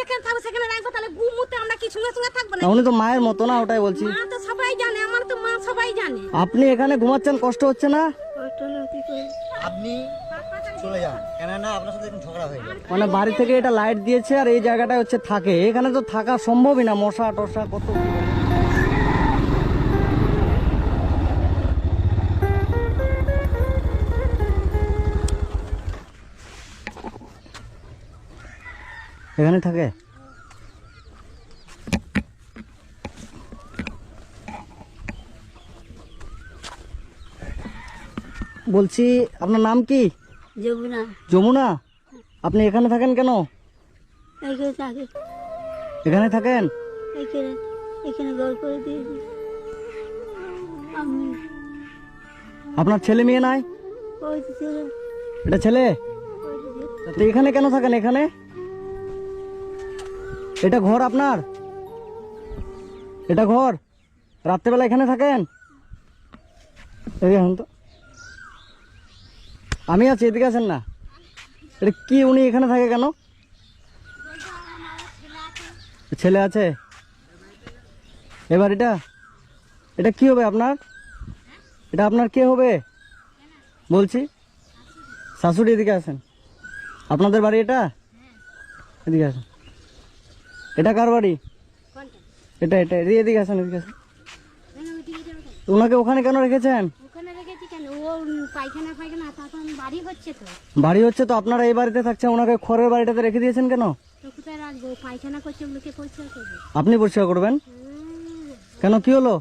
যেখানে থাকব সেখানে রাখব তাহলে গু মুতে আমরা কি সঙ্গে সঙ্গে থাকব না উনি তো মায়ের মতো না ওটাই বলছি। মা তো সবাই জানে আমার তো মা সবাই জানে। আপনি এখানে ঘুমাচ্ছেন কষ্ট হচ্ছে না? আপনি চলে যান কেননা আপনার সাথে এখন ঝগড়া হয়ে যাবে মানে বাড়ি থেকে এটা লাইট দিয়েছে আর এই জায়গাটা হচ্ছে থাকে। এখানে তো থাকা সম্ভবই না মশা টশা কত। এখানে থাকে? বলছি আপনার নাম কি? যমুনা। যমুনা? আপনি এখানে থাকেন কেন? এখানে থাকে। এখানে থাকেন? এখানে এখানে ঘর করে দিয়েছি। আমি আপনার ছেলে মেয়ে নাই? ওই ছিল। এটা ছেলে? এখানে কেন থাকেন এখানে? এটা ঘর আপনার? এটা ঘর? রাত্রেবেলা এখানে থাকেন? আসুন তো। আমি আছি, এদিকে আছেন না? এটা কি উনি এখানে থাকে কেন? ছেলে আছে? এবার এটা? এটা কি হবে আপনার? এটা আপনার কে হবে? বলছি। শাশুড়ি এদিকে আসেন। আপনাদের বাড়ি এটা? এদিকে আসেন। এটা কার বাড়ি? এটা এটা এদিকে এদিকে আসেন এদিকে আসেন। ওনাকে ওখানে কেন রেখেছেন? ওখানে রেখেছি কেন? ও পায়খানা পায়খানা তখন বাড়ি হচ্ছে তো। বাড়ি হচ্ছে তো আপনারা এই বাড়িতে থাকছেন ওনাকে খড়ের বাড়িটাতে রেখে দিয়েছেন কেন? আপনি পরিষ্কার করবেন? কেন কি হলো?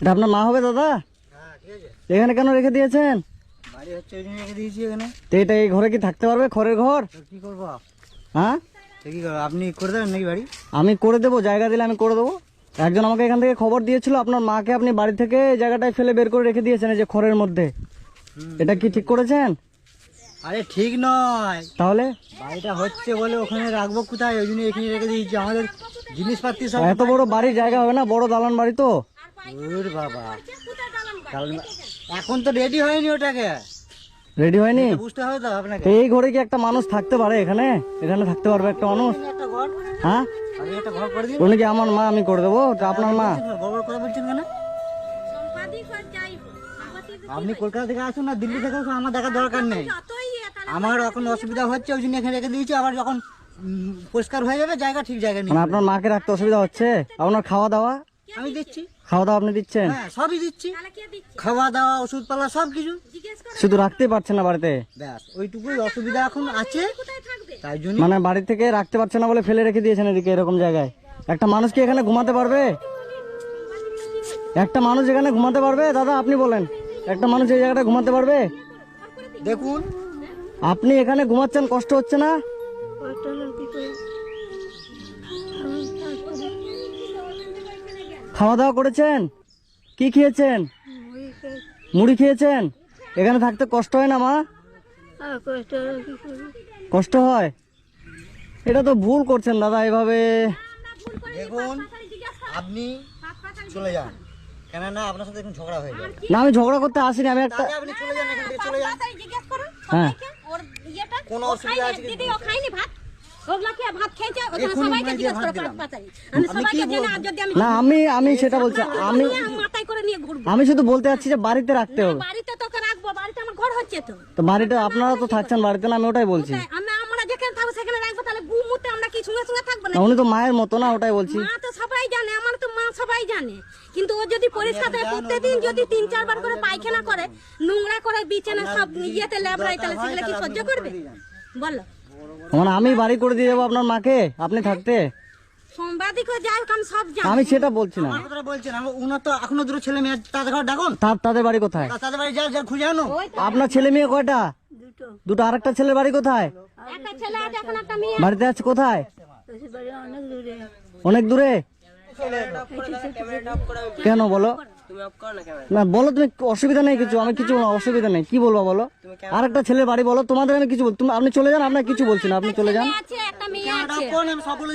এটা আপনার মা হবে দাদা? হ্যাঁ ঠিক আছে। এখানে কেন রেখে দিয়েছেন? হচ্ছে ওই জন্য রেখে দিয়েছি এখানে। তো এটা এই ঘরে কি থাকতে পারবে খড়ের ঘর? তো কি করব? হ্যাঁ? তো কি করব? আপনি করে দেবেন নাকি বাড়ি? আমি করে দেবো জায়গা দিলে আমি করে দেবো। একজন আমাকে এখান থেকে খবর দিয়েছিল আপনার মাকে আপনি বাড়ি থেকে জায়গাটায় ফেলে বের করে রেখে দিয়েছেন এই যে খড়ের মধ্যে। এটা কি ঠিক করেছেন? আরে ঠিক নয়। তাহলে? বাড়িটা হচ্ছে বলে ওখানে রাখব কোথায়? ওই জন্য এখানে রেখে দিয়েছি। আমাদের জিনিসপাতি সব এত বড় বাড়ির জায়গা হবে না? বড় দালান বাড়ি তো? বাবা। কাল- এখন তো রেডি হয়নি ওটাকে। রেডি হয়নি? বুঝতে হবে তো আপনাকে। এই ঘরে কি একটা মানুষ থাকতে পারে এখানে? এখানে থাকতে পারবে একটা মানুষ? একটা ঘর হ্যাঁ? আপনি একটা ঘর করে দিন উনি কি আমার মা আমি করে দেবো? ওটা আপনার মা? আপনি কলকাতা থেকে আসুন না দিল্লি থেকে আসুন আমার দেখার দরকার নেই। তাহলে আমার এখন অসুবিধা হচ্ছে ওই জন্য এখানে রেখে দিয়েছি। আবার যখন পরিষ্কার হয়ে যাবে জায়গা ঠিক জায়গা নেই মানে আপনার মাকে রাখতে অসুবিধা হচ্ছে? আপনার খাওয়া দাওয়া? আমি দিচ্ছি। খাওয়া দাওয়া আপনি দিচ্ছেন? হ্যাঁ সবই দিচ্ছি। খাওয়া দাওয়া ওষুধ পালা সব কিছু শুধু রাখতেই পারছেন না বাড়িতে? ব্যাস ওইটুকুই অসুবিধা এখন আছে। তাই জন্য মানে বাড়ি থেকে রাখতে পারছে না বলে ফেলে রেখে দিয়েছেন এদিকে এরকম জায়গায়। একটা মানুষ কি এখানে ঘুমাতে পারবে? একটা মানুষ এখানে ঘুমাতে পারবে? দাদা আপনি বলেন। একটা মানুষ এই জায়গাটা ঘুমাতে পারবে? দেখুন। আপনি এখানে ঘুমাচ্ছেন কষ্ট হচ্ছে না? খাওয়া দাওয়া করেছেন? কি খেয়েছেন? মুড়ি খেয়েছেন? এখানে থাকতে কষ্ট হয় না মা? কষ্ট হয়? এটা তো ভুল করছেন দাদা এভাবে। দেখুন আপনি চলে যান। কেননা আপনার সাথে এখন ঝগড়া হয়ে যাবে। না আমি ঝগড়া করতে আসিনি আমি একটা আপনি চলে যান এখান থেকে চলে যান। তাড়াতাড়ি জিজ্ঞেস করুন। হ্যাঁ। কোনো অসুবিধা আছে দিদি ও খায়নি ভাত? না আমি আমি সেটা বলছি আমি মাথায় করে নিয়ে ঘুরবো। আমি শুধু বলতে চাচ্ছি যে বাড়িতে রাখতে হবে। বাড়িতে তোকে রাখব বাড়িতে আমার ঘর হচ্ছে তো। তো বাড়িটা আপনারা তো থাকছেন বাড়িতে না আমি ওটাই বলছি। তাই আমি আমরা যেখানে থাকব সেখানে রাখব তাহলে গু আমরা কি সঙ্গে সঙ্গে না না, উনি তো মায়ের মতো না ওটাই বলছি। মা তো সবাই জানে আমার তো মা সবাই জানে। কিন্তু ও যদি পরিষ্কার প্রত্যেকদিন যদি তিন চারবার করে পায়খানা করে নোংরা করে বিছানা সব ইয়েতে তাহলে সেগুলো কি সহ্য করবে? বলো। মানে আমি বাড়ি করে দিয়ে যাব আপনার মাকে? আপনি থাকতে? যাই আমি সব জানি। আমি সেটা বলছি না। বলছেন তো এখনও দুটো ছেলে মেয়ে তাদের ঘর ডাকুন। তাদের বাড়ি কোথায়? তাদের বাড়ি যা যা খুঁজে আনো আপনার ছেলে মেয়ে কয়টা? দুটো। দুটো আরেকটা ছেলের বাড়ি কোথায়? বাড়িতে আছে কোথায়? বাড়ি অনেক দূরে। অনেক দূরে। কেন বলো? না বলো তুমি অসুবিধা নেই কিছু আমি কিছু অসুবিধা নেই। কি বলব বলো? আরেকটা ছেলের বাড়ি বলো তোমাদের আমি কিছু বল তুমি আপনি চলে যান আপনার কিছু বলছি না আপনি চলে যান। একটা।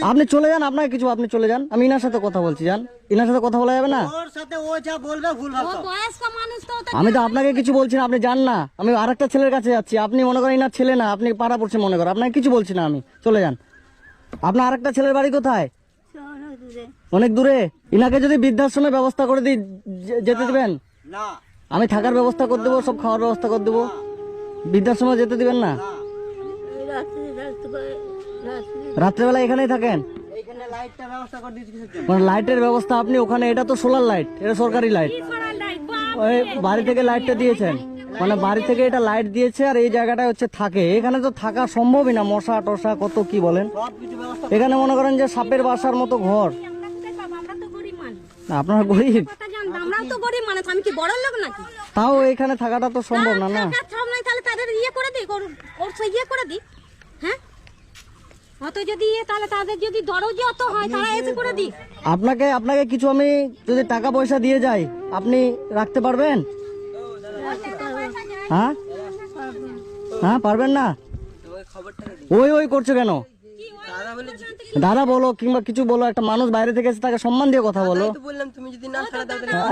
আপনি চলে যান আপনাকে কিছু আপনি চলে যান। আমি ইনার সাথে কথা বলছি যান। ইনার সাথে কথা বলা যাবে না? ওর সাথে ও যা বলবে ভুল ও ভাবছ বয়স্ক মানুষ তো ও তো আমি তো আপনাকে কিছু বলছি না আপনি যান না। আমি আর একটা ছেলের কাছে যাচ্ছি। আপনি মনে করেন ইনার ছেলে না আপনি পাড়া পড়ছে মনে করেন আপনাকে কিছু বলছি না আমি। চলে যান। আপনার আর একটা ছেলের বাড়ি কোথায়? অনেক দূরে? ইনাকে যদি বৃদ্ধাশ্রমে ব্যবস্থা করে দিই যেতে দিবেন? না। আমি থাকার ব্যবস্থা করে দেবো সব খাওয়ার ব্যবস্থা করে দেবো। বৃদ্ধাশ্রমে যেতে দিবেন না? রাত্রেবেলা এখানেই থাকেন? এইখানে লাইটটা ব্যবস্থা করে দিচ্ছি কিসের জন্য। মানে লাইটের ব্যবস্থা আপনি ওখানে এটা তো সোলার লাইট এটা সরকারি লাইট। বাড়ি থেকে লাইটটা দিয়েছেন। মানে বাড়ি থেকে এটা লাইট দিয়েছে আর এই জায়গাটা হচ্ছে থাকে। এখানে তো থাকা সম্ভবই না মশা টশা কত কি বলেন? এখানে মনে করেন যে সাপের বাসার মতো ঘর। আপনারা গরিব। তাও এখানে থাকাটা তো সম্ভব না না। আপনাকে আপনাকে কিছু আমি যদি টাকা পয়সা দিয়ে যাই আপনি রাখতে পারবেন? হ্যাঁ? হ্যাঁ পারবেন না? ওই ওই করছ কেন? দাদা বলো কিংবা কিছু বলো একটা মানুষ বাইরে থেকে এসে তাকে সম্মান দিয়ে কথা বলো। তাহলে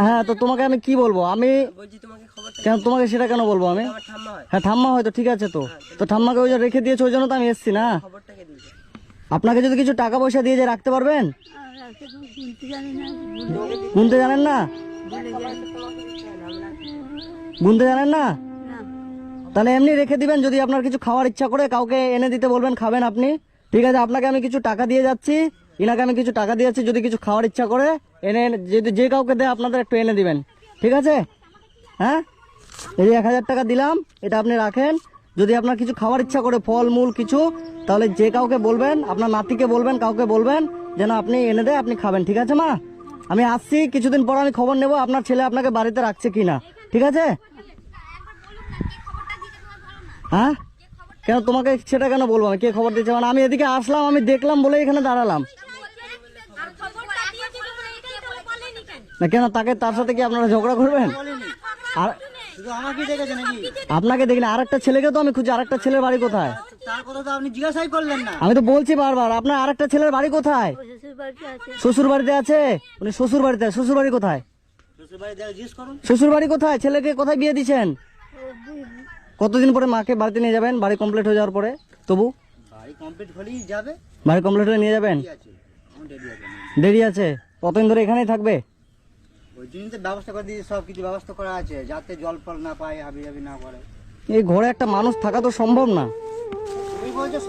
হ্যাঁ তো তোমাকে আমি কি বলব? আমি তোমাকে কেন তোমাকে সেটা কেন বলব আমি? হয়। হ্যাঁ ঠাম্মা হয়তো ঠিক আছে তো। তো ঠাম্মাকে ওই যে রেখে দিয়েছে ওই জন্য তো আমি এসছি না? আপনাকে যদি কিছু টাকা পয়সা দিয়ে যে রাখতে পারবেন? গুনতে জানেন না? গুনতে জানেন না? তাহলে এমনি রেখে দিবেন যদি আপনার কিছু খাওয়ার ইচ্ছা করে, কাউকে এনে দিতে বলবেন, খাবেন আপনি। ঠিক আছে, আপনাকে আমি কিছু টাকা দিয়ে যাচ্ছি। ইনাকে আমি কিছু টাকা দিয়ে যাচ্ছি, যদি কিছু খাওয়ার ইচ্ছা করে, এনে যদি যে কাউকে দেয়, আপনাদের একটু এনে দিবেন। ঠিক আছে? হ্যাঁ? এই এক হাজার টাকা দিলাম, এটা আপনি রাখেন। যদি আপনার কিছু খাওয়ার ইচ্ছা করে, ফল, মূল কিছু, তাহলে যে কাউকে বলবেন, আপনার নাতিকে বলবেন, কাউকে বলবেন, যেন আপনি এনে দেয়, আপনি খাবেন। ঠিক আছে, মা? আমি আসছি, কিছুদিন পর আমি খবর নেব, আপনার ছেলে আপনাকে বাড়িতে রাখছে কিনা। ঠিক আছে? হ্যাঁ? কেন তোমাকে সেটা কেন বলব আমি? কে খবর দিচ্ছে মানে আমি এদিকে আসলাম আমি দেখলাম বলে এখানে দাঁড়ালাম। আর না কেন তাকে তার সাথে কি আপনারা ঝগড়া করবেন? আর আপনাকে দেখি আরেকটা ছেলেকে তো আমি খুঁজি আরেকটা ছেলের বাড়ি কোথায়? আমি তো বলছি বারবার আপনার আরেকটা ছেলের বাড়ি কোথায়? শ্বশুর বাড়িতে আছে? উনি শ্বশুর বাড়িতে শ্বশুর বাড়ি কোথায়? শ্বশুর বাড়ি কোথায়? ছেলেকে কোথায় বিয়ে দিচ্ছেন? কতদিন পরে মাকে বাড়িতে নিয়ে যাবেন? বাড়ি কমপ্লিট হয়ে যাওয়ার পরে? তবু? বাড়ি কমপ্লিট হলেই যাবে। বাড়ি কমপ্লিট হয়ে নিয়ে যাবেন? দেরি আছে। কতদিন ধরে এখানেই থাকবে? ওই জন্য তো ব্যবস্থা করে দিয়েছি সব কিছু ব্যবস্থা করা আছে। যাতে জল ফল না পায় হাবি হাবি না করে। এই ঘরে একটা মানুষ থাকা তো সম্ভব না।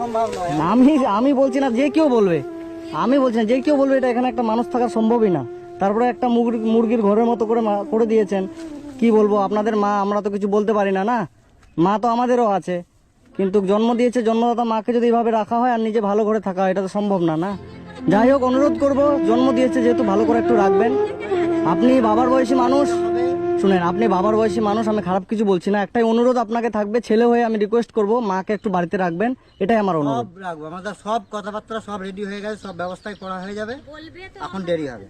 সম্ভব নয়। আমি আমি বলছি না যে কেউ বলবে। আমি বলছি না যে কেউ বলবে এটা এখানে একটা মানুষ থাকা সম্ভবই না। তারপরে একটা মুরগি মুরগির ঘরের মতো করে করে দিয়েছেন। কি বলব আপনাদের মা আমরা তো কিছু বলতে পারি না না? মা তো আমাদেরও আছে কিন্তু জন্ম দিয়েছে জন্মদাতা মাকে যদি এভাবে রাখা হয় আর নিজে ভালো করে থাকা হয় এটা তো সম্ভব না না? যাই হোক অনুরোধ করব জন্ম দিয়েছে যেহেতু ভালো করে একটু রাখবেন। আপনি বাবার বয়সী মানুষ শুনেন আপনি বাবার বয়সী মানুষ আমি খারাপ কিছু বলছি না একটাই অনুরোধ আপনাকে থাকবে ছেলে হয়ে আমি রিকোয়েস্ট করব মাকে একটু বাড়িতে রাখবেন এটাই আমার অনুরোধ। রাখব আমাদের সব কথাবার্তা সব রেডি হয়ে গেছে সব ব্যবস্থাই করা হয়ে যাবে। এখন দেরি হবে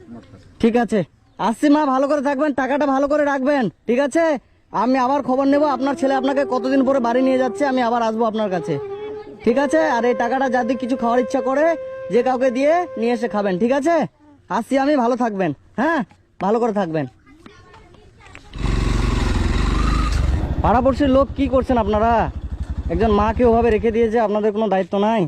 ঠিক আছে। আসছি মা ভালো করে থাকবেন টাকাটা ভালো করে রাখবেন ঠিক আছে? আমি আবার খবর নেব, আপনার ছেলে আপনাকে কতদিন পরে বাড়ি নিয়ে যাচ্ছে, আমি আবার আসব আপনার কাছে। ঠিক আছে? আর এই টাকাটা যদি কিছু খাওয়ার ইচ্ছা করে, যে কাউকে দিয়ে নিয়ে এসে খাবেন, ঠিক আছে? আসছি আমি, ভালো থাকবেন। হ্যাঁ? ভালো করে থাকবেন। পাড়াপড়শির লোক কি করছেন আপনারা? একজন মাকে ওভাবে রেখে দিয়েছে, আপনাদের কোনো দায়িত্ব নাই?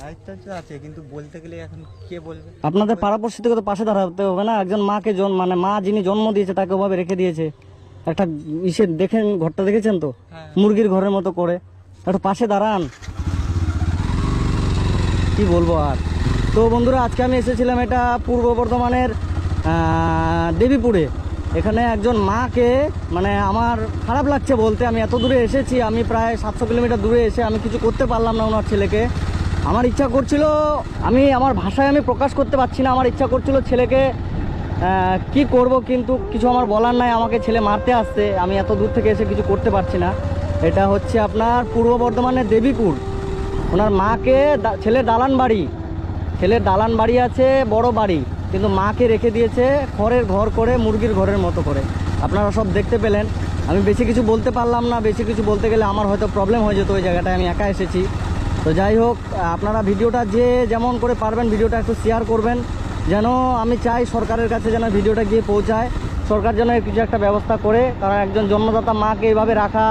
দায়িত্ব তো আছে কিন্তু বলতে গেলে এখন কে বলবে? আপনাদের পাড়াপড়শি থেকে তো পাশে দাঁড়াতে হবে না একজন মাকে জন মানে মা যিনি জন্ম দিয়েছে তাকে ওভাবে রেখে দিয়েছে। একটা ইসে দেখেন ঘরটা দেখেছেন তো? মুরগির ঘরের মতো করে। একটু পাশে দাঁড়ান। কি বলব আর? তো বন্ধুরা আজকে আমি এসেছিলাম এটা পূর্ব বর্ধমানের দেবীপুরে। এখানে একজন মাকে মানে আমার খারাপ লাগছে বলতে আমি এত দূরে এসেছি আমি প্রায় সাতশো কিলোমিটার দূরে এসে আমি কিছু করতে পারলাম না ওনার ছেলেকে। আমার ইচ্ছা করছিল, আমি, আমার ভাষায় আমি প্রকাশ করতে পারছি না, আমার ইচ্ছা করছিল ছেলেকে কি করব কিন্তু কিছু আমার বলার নাই, আমাকে ছেলে মারতে আসছে, আমি এত দূর থেকে এসে কিছু করতে পারছি না। এটা হচ্ছে আপনার পূর্ব বর্ধমানের দেবীপুর। ওনার মাকে ছেলের দালান বাড়ি। ছেলের দালান বাড়ি আছে বড় বাড়ি, কিন্তু মাকে রেখে দিয়েছে খড়ের ঘর করে, মুরগির ঘরের মতো করে। আপনারা সব দেখতে পেলেন। আমি বেশি কিছু বলতে পারলাম না, বেশি কিছু বলতে গেলে আমার হয়তো প্রবলেম হয়ে যেত ওই জায়গাটায়, আমি একা এসেছি। তো যাই হোক, আপনারা ভিডিওটা যে যেমন করে পারবেন ভিডিওটা একটু শেয়ার করবেন, যেন আমি চাই সরকারের কাছে যেন ভিডিওটা গিয়ে পৌঁছায়। সরকার যেন কিছু একটা ব্যবস্থা করে, কারণ একজন জন্মদাতা মাকে এইভাবে রাখা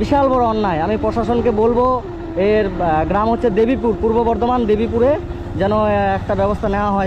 বিশাল বড় অন্যায়। আমি প্রশাসনকে বলব, এর গ্রাম হচ্ছে দেবীপুর, পূর্ব বর্ধমান দেবীপুরে যেন একটা ব্যবস্থা নেওয়া হয়।